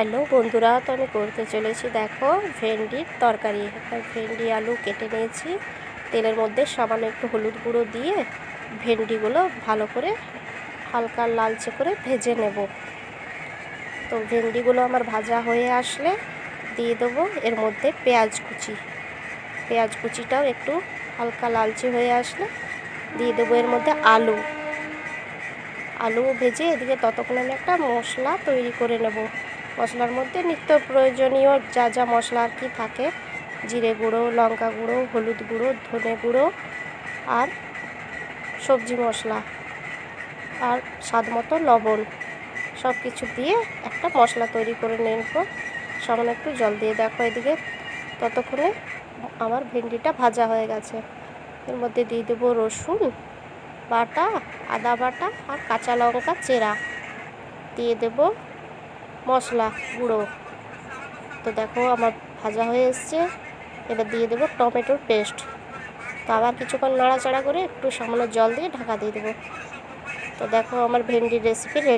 Hello বন্ধুরা, তো আমি করতে চলেছি, দেখো ভেন্ডির তরকারি। ভেন্ডি, আলু কেটে নিয়েছি। তেলের মধ্যে সামান্য একটু হলুদ গুঁড়ো দিয়ে ভেন্ডিগুলো ভালো করে হালকা লালচে করে ভেজে নেব। তো ভেন্ডিগুলো আমার ভাজা হয়ে আসলে দিয়ে দেবো। এর মধ্যে পেঁয়াজ কুচি। পেঁয়াজ কুচিটাও একটু হালকা লালচে হয়ে আসলে দিয়ে দেবো এর মধ্যে আলু। আলু ভেজে এদিকে ততক্ষণ আমি একটা মশলা তৈরি করে নেব। মশলার মধ্যে নিত্য প্রয়োজনীয় যা যা মশলা আর কি থাকে। জিরে গুঁড়ো, লঙ্কা গুঁড়ো, হলুদ গুঁড়ো, ধনে গুঁড়ো আর সবজি মশলা আর স্বাদ মতো লবণ। সব কিছু দিয়ে একটা মশলা তৈরি করে নেব। সামান্য একটু জল দিয়ে দেখো এদিকে। ততক্ষণে আমার ভেন্ডিটা ভাজা হয়ে গেছে। এর মধ্যে দিয়ে দেবো রসুন, বাটা, আদা বাটা আর কাঁচা লঙ্কা, চেরা। দিয়ে দেব মশলা, গুঁড়ো। তো দেখো আমার ভাজা হয়ে এসছে। এবার দিয়ে দেবো টমেটোর পেস্ট। তো আবার কিছুক্ষণ নাড়াচাড়া করে একটু সামান্য জল দিয়ে ঢাকা দিয়ে দেবো। তো দেখো আমার ভেন্ডির রেসিপি